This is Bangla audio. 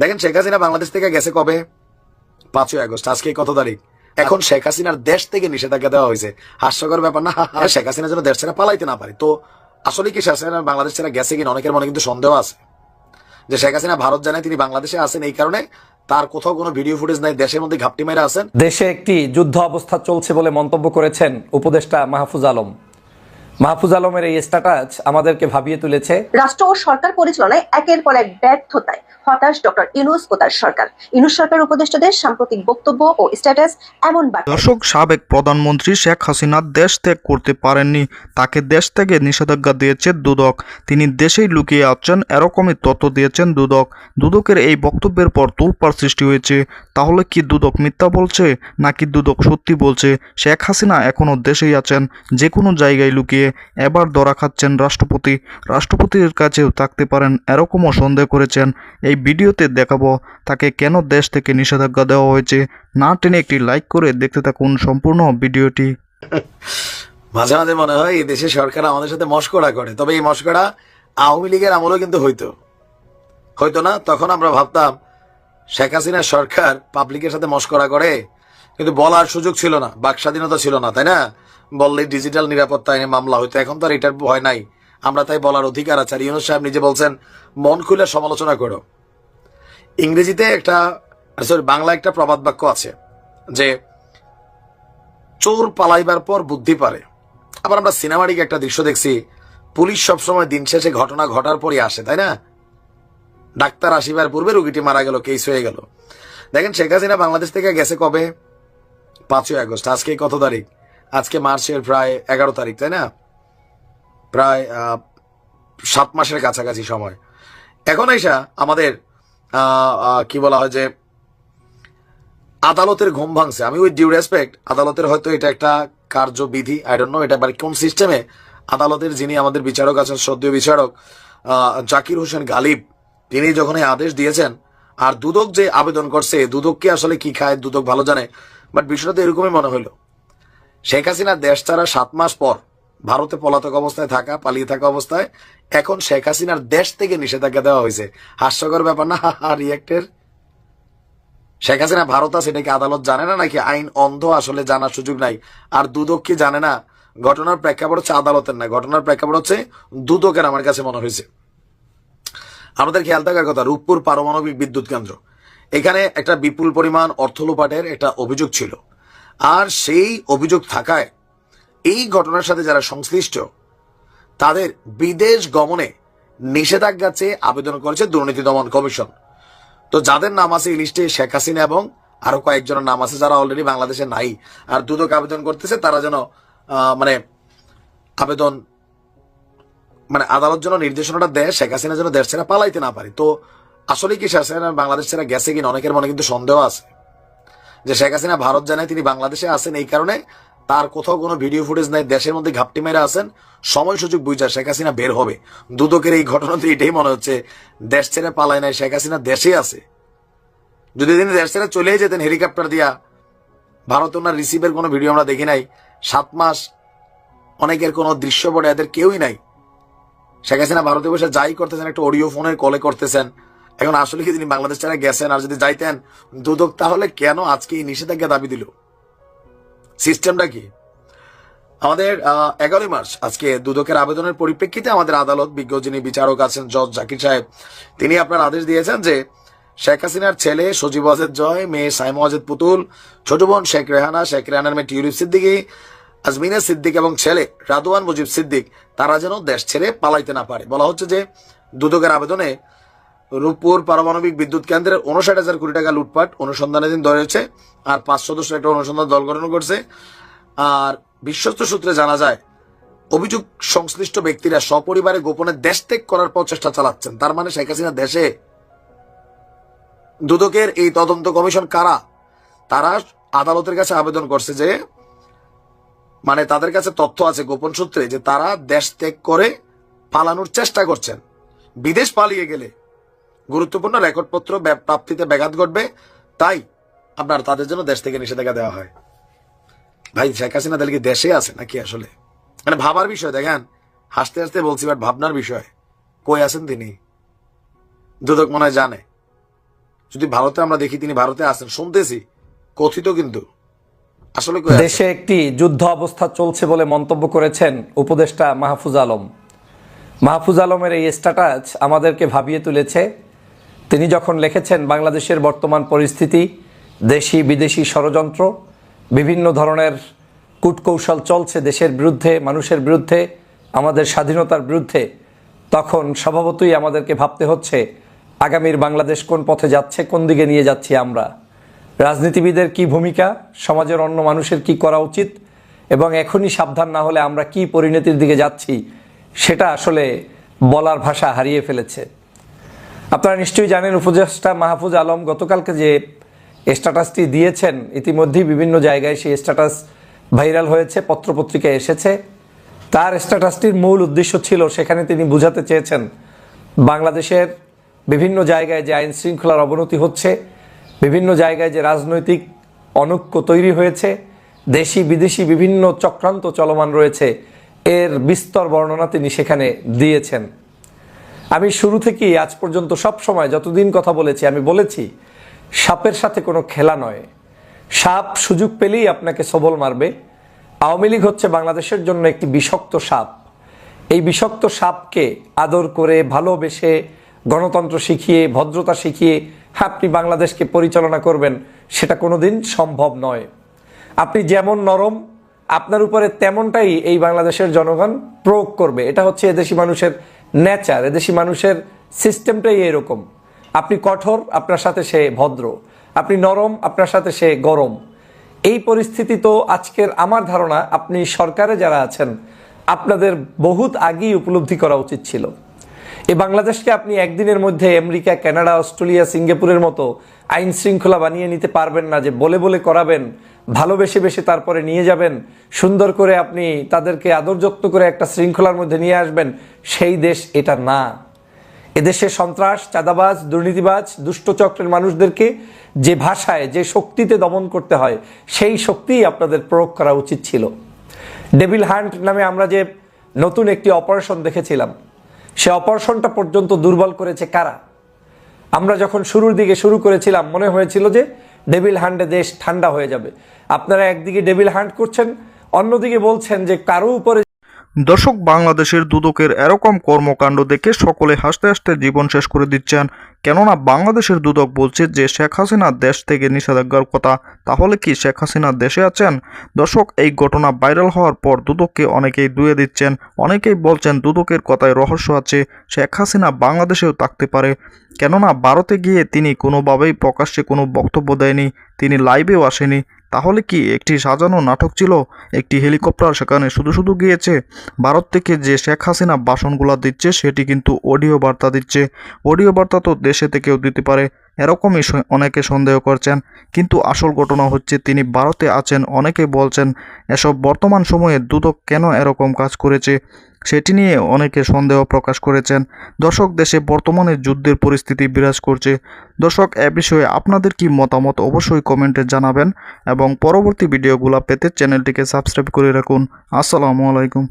দেখেন শেখ হাসিনা বাংলাদেশ থেকে গেছে কবে? পাঁচই আগস্ট। আজকে কত তারিখ? এখন শেখ হাসিনার দেশ থেকে নিষেধাজ্ঞা দেওয়া হয়েছে। হাস্যকর ব্যাপার না? শেখ হাসিনা যেন দেশ ছেড়ে পালাইতে না পারে। তো আসলে কি শেখ হাসিনা বাংলাদেশ ছেড়ে গেছে কিনা অনেকের মনে কিন্তু সন্দেহ আছে। যে শেখ হাসিনা ভারত জানে তিনি বাংলাদেশে আছেন এই কারণে তার কোথাও কোনো ভিডিও ফুটেজ নাই দেশের মধ্যে ঘাপটি মেরে আছেন। দেশে একটি যুদ্ধ অবস্থা চলছে বলে মন্তব্য করেছেন উপদেষ্টা মাহফুজ আলম। মাহফুজ আলমের এই স্ট্যাটাস আমাদেরকে ভাবিয়ে তুলেছে। রাষ্ট্র ও সরকার পরিচালনায় একের পর এক ব্যর্থতায়। হতাশ ডক্টর ইনুস ও তার সরকার। ইনুস সরকার উপদেষ্টাদের সাম্প্রতিক বক্তব্য ও স্ট্যাটাস এমন দর্শক, সাবেক প্রধানমন্ত্রী শেখ হাসিনা দেশ ত্যাগ করতে পারেননি। তাকে দেশ থেকে নিষেধাজ্ঞা দিয়েছে দুদক। তিনি দেশেই লুকিয়ে আছেন, এরকমই তথ্য দিয়েছেন দুদক। দুদকের এই বক্তব্যের পর তোলপাড় সৃষ্টি হয়েছে। তাহলে কি দুদক মিথ্যা বলছে, নাকি দুদক সত্যি বলছে? শেখ হাসিনা এখনও দেশেই আছেন যে কোনো জায়গায় লুকিয়ে এবার ধরা খাচ্ছেন রাষ্ট্রপতি। রাষ্ট্রপতির কাছেও থাকতে পারেন, এরকমও সন্দেহ করেছেন। এই ভিডিওতে দেখাবো তাকে কেন দেশ থেকে নিষেধাজ্ঞা দেওয়া হয়েছে। না টেনে একটি লাইক করে দেখতে থাকুন সম্পূর্ণ ভিডিওটি। মাঝে মাঝে মনে হয় এই দেশের সরকার আমাদের সাথে মস্করা করে, তবে এই মস্করা আওয়ামী লীগের আমলেও কিন্তু হইতো। হয়তো না, তখন আমরা ভাবতাম শেখ হাসিনার সরকার পাবলিকের সাথে মস্করা করে, কিন্তু বলার সুযোগ ছিল না, বাক স্বাধীনতা ছিল না, তাই না? বললে ডিজিটাল নিরাপত্তা আইনে মামলা হইতো, এখন তো আর এটার ভয় নাই। আমরা তাই বলার অধিকার আছে। আর ইউনুস সাহেব নিজে বলছেন, মন খুলে সমালোচনা করো। ইংরেজিতে একটা সরি বাংলা একটা প্রবাদ বাক্য আছে যে, চোর পালাইবার পর বুদ্ধি পারে। আবার আমরা সিনেমাটিক একটা দৃশ্য দেখছি, পুলিশ সবসময় দিন শেষে ঘটনা ঘটার পরই আসে, তাই না? ডাক্তার আসিবার পূর্বে রুগীটি মারা গেল কেস হয়ে গেল। দেখেন, শেখ হাসিনা বাংলাদেশ থেকে গেছে কবে? পাঁচই আগস্ট, আজকে কত তারিখ? আজকে মার্চের প্রায় এগারো তারিখ, তাই না? প্রায় সাত মাসের কাছাকাছি সময়। এখন এসা আমাদের কি বলা হয় যে আদালতের ঘুম ভাঙছে। আমি উইথ ডিউ রেসপেক্ট আদালতের হয়তো এটা একটা কার্যবিধি আই ডোন্ট নো এটা মানে কোন সিস্টেমে আদালতের যিনি আমাদের বিচারক আছেন সদ্য বিচারক জাকির হোসেন গালিব, তিনি যখন এই আদেশ দিয়েছেন, আর দুদক যে আবেদন করছে দুদককে আসলে কি খায়, দুদক ভালো জানে বাট বিষয়টা তো এরকমই মনে হলো শেখ হাসিনা দেশ ছাড়া সাত মাস পর ভারতে পলাতক অবস্থায় থাকা, পালিয়ে থাকা অবস্থায় এখন শেখ হাসিনার দেশ থেকে নিষেধাজ্ঞা দেওয়া হয়েছে। হাস্যকর ব্যাপার না রিয়েক্টের শেখ হাসিনা ভারত আছে এটাকে আদালত জানে না, নাকি আইন অন্ধ আসলে জানার সুযোগ নাই? আর দুদক কি জানে না? ঘটনার প্রেক্ষাপট হচ্ছে আদালতের না, ঘটনার প্রেক্ষাপট হচ্ছে দুদকের আমার কাছে মনে হয়েছে। আমাদের খেয়াল থাকার কথা, রূপপুর পারমাণবিক বিদ্যুৎ কেন্দ্র। এখানে একটা বিপুল পরিমাণ অর্থ লোপাটের একটা অভিযোগ ছিল। আর সেই অভিযোগ থাকায় এই ঘটনার সাথে যারা সংশ্লিষ্ট, তাদের বিদেশ গমনে নিষেধাজ্ঞা চেয়ে আবেদন করেছে দুর্নীতি দমন কমিশন। তো যাদের নাম আছে এই লিস্টে শেখ হাসিনা এবং আরও কয়েকজনের নাম আছে যারা অলরেডি বাংলাদেশে নাই আর দুদক আবেদন করতেছে, তারা যেন মানে আবেদন মানে আদালত যেন নির্দেশনাটা দেয়, শেখ হাসিনা যেন দেশ ছেড়ে পালাইতে না পারে। তো আসলে কি শেখ হাসিনা বাংলাদেশ ছেড়ে গেছে কিনা অনেকের মনে কিন্তু সন্দেহ আছে। যে শেখ হাসিনা ভারত জানায় তিনি বাংলাদেশে আছেন এই কারণে তার কোথাও কোনো ভিডিও ফুটেজ নাই, দেশের মধ্যে ঘাপটি মেরে আছেন, সময় সুযোগ বুঝা শেখ হাসিনা বের হবে। দুদকের এই ঘটনাতে এটাই মনে হচ্ছে, দেশ ছেড়ে পালায় নাই, শেখ হাসিনা দেশে আছে। যদি তিনি দেশ ছেড়ে চলেই যেতেন হেলিকপ্টার দিয়া, ভারত ওনার রিসিভের কোনো ভিডিও আমরা দেখি নাই, সাত মাস অনেকের কোনো দৃশ্য পড়ে এদের কেউই নাই। শেখ হাসিনা ভারতে বসে যাই করতেছেন, একটা অডিও ফোনের কলে করতেছেন। এখন আসলে কি তিনি বাংলাদেশ ছাড়া গেছেন? আর যদি যাইতেন, দুদক তাহলে কেন আজকে এই নিষেধাজ্ঞা দাবি দিল? সিস্টেমটা কি? আমাদের এগারোই মার্চ আজকে দুদকের আবেদনের পরিপ্রেক্ষিতে আমাদের আদালত বিজ্ঞ যিনি বিচারক আছেন জজ জাকির সাহেব, তিনি আপনার আদেশ দিয়েছেন যে শেখ হাসিনার ছেলে সজীব ওয়াজেদ জয়, মেয়ে সাইম ওয়াজেদ পুতুল, ছোট বোন শেখ রেহানা, শেখ রেহানার মেয়ে টিউলিপ সিদ্দিকী, আজমিনা সিদ্দিক এবং ছেলে রাদওয়ান মুজিব সিদ্দিক, তারা যেন দেশ ছেড়ে পালাইতে না পারে। বলা হচ্ছে যে দুদকের আবেদনে রূপপুর পারমাণবিক বিদ্যুৎ কেন্দ্রের উনষাট হাজার কোটি টাকা লুটপাট অনুসন্ধানাধীন ধরেছে আর পাঁচ সদস্য একটা অনুসন্ধান দল গঠন করছে। আর বিশ্বস্ত সূত্রে জানা যায়, অভিযোগ সংশ্লিষ্ট ব্যক্তিরা সপরিবারে গোপনে দেশ ত্যাগ করার প্রচেষ্টা চালাচ্ছেন। তার মানে শেখ হাসিনা দেশে। দুদকের এই তদন্ত কমিশন কারা? তারা আদালতের কাছে আবেদন করছে যে মানে তাদের কাছে তথ্য আছে গোপন সূত্রে, যে তারা দেশ ত্যাগ করে পালানোর চেষ্টা করছেন। বিদেশ পালিয়ে গেলে গুরুত্বপূর্ণ রেকর্ডপত্র প্রাপ্তিতে ব্যাঘাত ঘটবে। তাই আপনার তাদের জন্য দেশ থেকে নিষেধাজ্ঞা দেওয়া হয়। ভাই, শেখ হাসিনা তাহলে কি দেশে আছে নাকি আসলে? মানে ভাবার বিষয়, দেখেন, হাসতে হাসতে বলছি বাট ভাবনার বিষয়। কই আছেন তিনি? দুদক মনে হয় জানে। যদি ভারতে আমরা দেখি তিনি ভারতে আছেন, শুনতেছি, কথিত কিন্তু। আসলে দেশে একটি যুদ্ধ অবস্থা চলছে বলে মন্তব্য করেছেন উপদেষ্টা মাহফুজ আলম। মাহফুজ আলমের এই স্ট্যাটাস আমাদেরকে ভাবিয়ে তুলেছে তিনি যখন লিখেছেন বাংলাদেশের বর্তমান পরিস্থিতি, দেশি বিদেশি ষড়যন্ত্র, বিভিন্ন ধরনের কূটকৌশল চলছে দেশের বিরুদ্ধে, মানুষের বিরুদ্ধে, আমাদের স্বাধীনতার বিরুদ্ধে, তখন স্বভাবতই আমাদেরকে ভাবতে হচ্ছে, আগামীর বাংলাদেশ কোন পথে যাচ্ছে, কোন দিকে নিয়ে যাচ্ছি আমরা? রাজনীতিবিদের কি ভূমিকা, সমাজের অন্য মানুষের কি করা উচিত, এবং এখনই সাবধান না হলে আমরা কি পরিণতির দিকে যাচ্ছি, সেটা আসলে বলার ভাষা হারিয়ে ফেলেছে। আপনারা নিশ্চয়ই জানেন উপদেষ্টা মাহফুজ আলম গতকালকে যে স্ট্যাটাসটি দিয়েছেন, ইতিমধ্যেই বিভিন্ন জায়গায় সেই স্ট্যাটাস ভাইরাল হয়েছে পত্রপত্রিকায় এসেছে। তার স্ট্যাটাসটির মূল উদ্দেশ্য ছিল, সেখানে তিনি বুঝাতে চেয়েছেন, বাংলাদেশের বিভিন্ন জায়গায় যে আইন শৃঙ্খলার অবনতি হচ্ছে, বিভিন্ন জায়গায় যে রাজনৈতিক অনৈক্য তৈরি হয়েছে, দেশি বিদেশি বিভিন্ন চক্রান্ত চলমান রয়েছে, এর বিস্তর বর্ণনা তিনি সেখানে দিয়েছেন। আমি শুরু থেকেই আজ পর্যন্ত সব সময় যতদিন কথা বলেছি, আমি বলেছি, সাপের সাথে কোনো খেলা নয়। সাপ সুযোগ পেলেই আপনাকে সবল মারবে। আওয়ামী লীগ হচ্ছে বাংলাদেশের জন্য একটি বিষাক্ত সাপ। এই বিষাক্ত সাপকে আদর করে, ভালোবেসে, গণতন্ত্র শিখিয়ে, ভদ্রতা শিখিয়ে আপনি বাংলাদেশকে পরিচালনা করবেন, সেটা কোনোদিন সম্ভব নয়। আপনি যেমন নরম, আপনার উপরে তেমনটাই এই বাংলাদেশের জনগণ প্রয়োগ করবে। এটা হচ্ছে এদেশি মানুষের নেচার, এদেশি মানুষের সিস্টেমটাই এরকম। আপনি কঠোর, আপনার সাথে সে ভদ্র। আপনি নরম, আপনার সাথে সে গরম। এই পরিস্থিতি তো আজকের আমার ধারণা, আপনি সরকারে যারা আছেন, আপনাদের বহুত আগেই উপলব্ধি করা উচিত ছিল। এই বাংলাদেশকে আপনি একদিনের মধ্যে আমেরিকা, কানাডা, অস্ট্রেলিয়া, সিঙ্গাপুরের মতো আইন শৃঙ্খলা বানিয়ে নিতে পারবেন না, যে বলে বলে করাবেন, ভালোবেসে বেশে তারপরে নিয়ে যাবেন, সুন্দর করে আপনি তাদেরকে আদর যত্ন করে একটা শৃঙ্খলার মধ্যে নিয়ে আসবেন, সেই দেশ এটা না। এদেশে সন্ত্রাস, চাঁদাবাজ, দুর্নীতিবাজ দুষ্টচক্রের মানুষদেরকে যে ভাষায়, যে শক্তিতে দমন করতে হয়, সেই শক্তিই আপনাদের প্রয়োগ করা উচিত ছিল। ডেভিল হান্ট নামে আমরা যে নতুন একটি অপারেশন দেখেছিলাম সে অপারেশনটা পর্যন্ত দুর্বল করেছে কারা? আমরা যখন শুরুর দিকে শুরু করেছিলাম, মনে হয়েছিল যে ডেভিল হান্টে দেশ ঠান্ডা হয়ে যাবে। আপনারা একদিকে ডেভিল হান্ট করছেন, অন্যদিকে বলছেন যে কারও উপরে দর্শক, বাংলাদেশের দুদকের এরকম কর্মকাণ্ড দেখে সকলে হাসতে হাসতে জীবন শেষ করে দিচ্ছেন। কেননা, বাংলাদেশের দুদক বলছে যে, শেখ হাসিনা দেশ থেকে নিষেধাজ্ঞার কথা। তাহলে কি শেখ হাসিনা দেশে আছেন? দর্শক, এই ঘটনা ভাইরাল হওয়ার পর দুদককে অনেকেই দুয়ে দিচ্ছেন। অনেকেই বলছেন দুদকের কথায় রহস্য আছে। শেখ হাসিনা বাংলাদেশেও থাকতে পারে। কেননা, ভারতে গিয়ে তিনি কোনোভাবেই প্রকাশ্যে কোনো বক্তব্য দেয়নি। তিনি লাইভেও আসেনি। তাহলে কি একটি সাজানো নাটক ছিল? একটি হেলিকপ্টার সেখানে শুধু শুধু গিয়েছে। ভারত থেকে যে শেখ হাসিনা বাসনগুলা দিচ্ছে, সেটি কিন্তু অডিও বার্তা দিচ্ছে। অডিও বার্তা তো দেশে থেকেও দিতে পারে, এরকমই অনেকে সন্দেহ করছেন। কিন্তু আসল ঘটনা হচ্ছে, তিনি ভারতে আছেন, অনেকে বলছেন, এসব বর্তমান সময়ে দুদক কেন এরকম কাজ করেছে? সেটি নিয়ে অনেকে সন্দেহ প্রকাশ করেছেন। দর্শক, দেশে বর্তমানে যুদ্ধের পরিস্থিতি বিরাজ করছে। দর্শক, এ বিষয়ে আপনাদের কি মতামত অবশ্যই কমেন্টে জানাবেন এবং পরবর্তী ভিডিওগুলো পেতে চ্যানেলটিকে সাবস্ক্রাইব করে রাখুন। আসসালামু আলাইকুম।